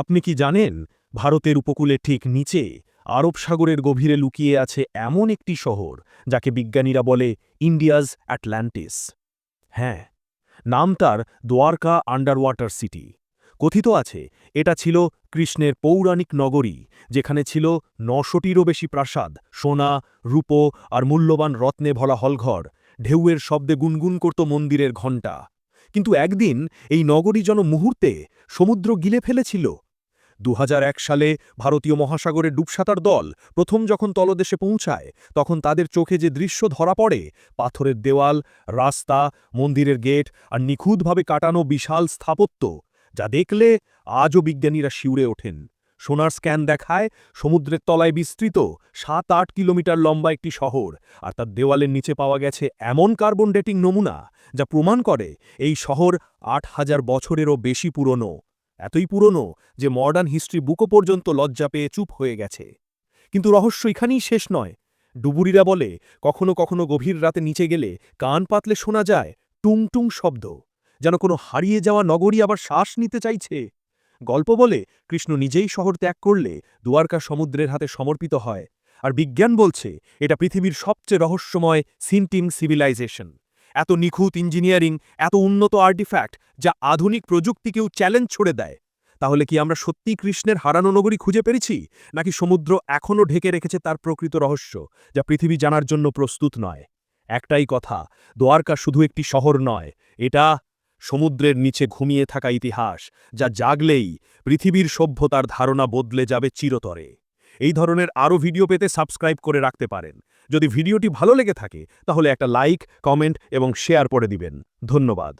আপনি কি জানেন, ভারতের উপকূলে ঠিক নিচে আরব সাগরের গভীরে লুকিয়ে আছে এমন একটি শহর, যাকে বিজ্ঞানীরা বলে ইন্ডিয়াজ অ্যাটল্যান্টিস হ্যাঁ নাম তার দোয়ারকা আন্ডার ওয়াটার সিটি। কথিত আছে, এটা ছিল কৃষ্ণের পৌরাণিক নগরী, যেখানে ছিল নশোটিরও বেশি প্রাসাদ, সোনা, রূপো আর মূল্যবান রত্নে ভরা হলঘর, ঢেউয়ের শব্দে গুনগুন করত মন্দিরের ঘণ্টা। কিন্তু একদিন এই নগরী যেন মুহূর্তে সমুদ্র গিলে ফেলেছিল। দু হাজার এক সালে ভারতীয় মহাসাগরে ডুবসাঁতার দল প্রথম যখন তলদেশে পৌঁছায়, তখন তাদের চোখে যে দৃশ্য ধরা পড়ে, পাথরের দেওয়াল, রাস্তা, মন্দিরের গেট আর নিখুঁতভাবে কাটানো বিশাল স্থাপত্য, যা দেখলে আজও বিজ্ঞানীরা শিউরে ওঠেন। সোনার স্ক্যান দেখায় সমুদ্রের তলায় বিস্তৃত সাত আট কিলোমিটার লম্বা একটি শহর আর তার দেওয়ালের নিচে পাওয়া গেছে এমন কার্বন ডেটিং নমুনা, যা প্রমাণ করে এই শহর আট হাজার বছরেরও বেশি পুরনো। এতই পুরনো যে মডার্ন হিস্ট্রি বুকও পর্যন্ত লজ্জা পেয়ে চুপ হয়ে গেছে। কিন্তু রহস্য এখানেই শেষ নয়। ডুবুরিরা বলে, কখনো কখনো গভীর রাতে নিচে গেলে কান পাতলে শোনা যায় টুং টুং শব্দ, যেন কোনো হারিয়ে যাওয়া নগরী আবার শ্বাস নিতে চাইছে। গল্প বলে, কৃষ্ণ নিজেই শহর ত্যাগ করলে দুয়ারকা সমুদ্রের হাতে সমর্পিত হয়, আর বিজ্ঞান বলছে, এটা পৃথিবীর সবচেয়ে রহস্যময় সিনটিম সিভিলাইজেশন। এত নিখুঁত ইঞ্জিনিয়ারিং, এত উন্নত আর্টিফ্যাক্ট যা আধুনিক প্রযুক্তিকেও চ্যালেঞ্জ ছড়ে দেয়। তাহলে কি আমরা সত্যি কৃষ্ণের হারানো নগরী খুঁজে পেরেছি? নাকি সমুদ্র এখনও ঢেকে রেখেছে তার প্রকৃত রহস্য, যা পৃথিবী জানার জন্য প্রস্তুত নয়? একটাই কথা, দ্বারকা শুধু একটি শহর নয়, এটা সমুদ্রের নিচে ঘুমিয়ে থাকা ইতিহাস, যা জাগলেই পৃথিবীর সভ্যতার ধারণা বদলে যাবে চিরতরে। এই ধরনের আরও ভিডিও পেতে সাবস্ক্রাইব করে রাখতে পারেন। যদি ভিডিওটি ভালো লেগে থাকে, তাহলে একটা লাইক, কমেন্ট এবং শেয়ার করে দিবেন। ধন্যবাদ।